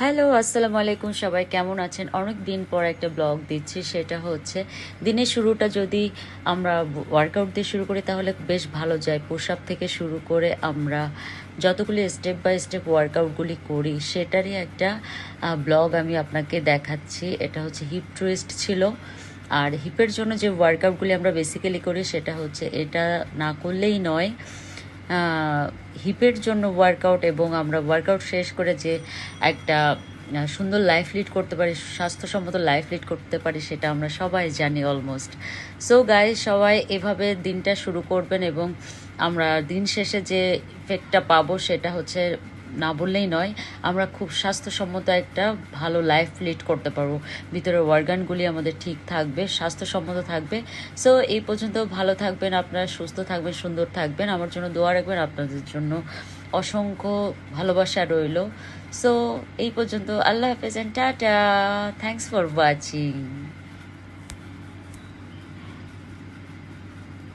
Hello, আসসালামু আলাইকুম। সবাই কেমন আছেন? অনেক দিন পর একটা ব্লগ দিচ্ছি। সেটা হচ্ছে, দিনের শুরুটা যদি আমরা ওয়ার্কআউট দিয়ে শুরু করি, তাহলে বেশ ভালো যায়। পুশ আপ থেকে শুরু করে আমরা যতগুলি স্টেপ বাই স্টেপ ওয়ার্কআউটগুলি করি, সেটারই একটা ব্লগ আমি আপনাকে দেখাচ্ছি। এটা হচ্ছে হিপ টুইস্ট ছিল। আর হিপের জন্য যে ওয়ার্কআউটগুলি আমরা বেসিক্যালি করি, সেটা হচ্ছে এটা না করলেই নয় হিপের জন্য ওয়ার্কআউট এবং আমরা ওয়ার্কআউট শেষ করে যে একটা সুন্দর লাইফ লিড করতে পারি, স্বাস্থ্যসম্মত লাইফ লিড করতে পারি, সেটা আমরা সবাই জানি অলমোস্ট সো গাই সবাই এভাবে দিনটা শুরু করবেন এবং আমরা দিন শেষে যে ইফেক্টটা পাবো সেটা হচ্ছে না বললেই নয়, আমরা খুব স্বাস্থ্যসম্মত একটা ভালো লাইফ লিড করতে পারব। ভিতরের অর্গানগুলি আমাদের ঠিক থাকবে, স্বাস্থ্যসম্মত থাকবে। সো এই পর্যন্ত ভালো থাকবেন আপনারা, সুস্থ থাকবেন, সুন্দর থাকবেন। আমার জন্য দোয়া রাখবেন আপনাদের জন্য। অসংখ্য ভালোবাসা রইল। সো এই পর্যন্ত আল্লাহ হাফেজ and tata. Thanks for watching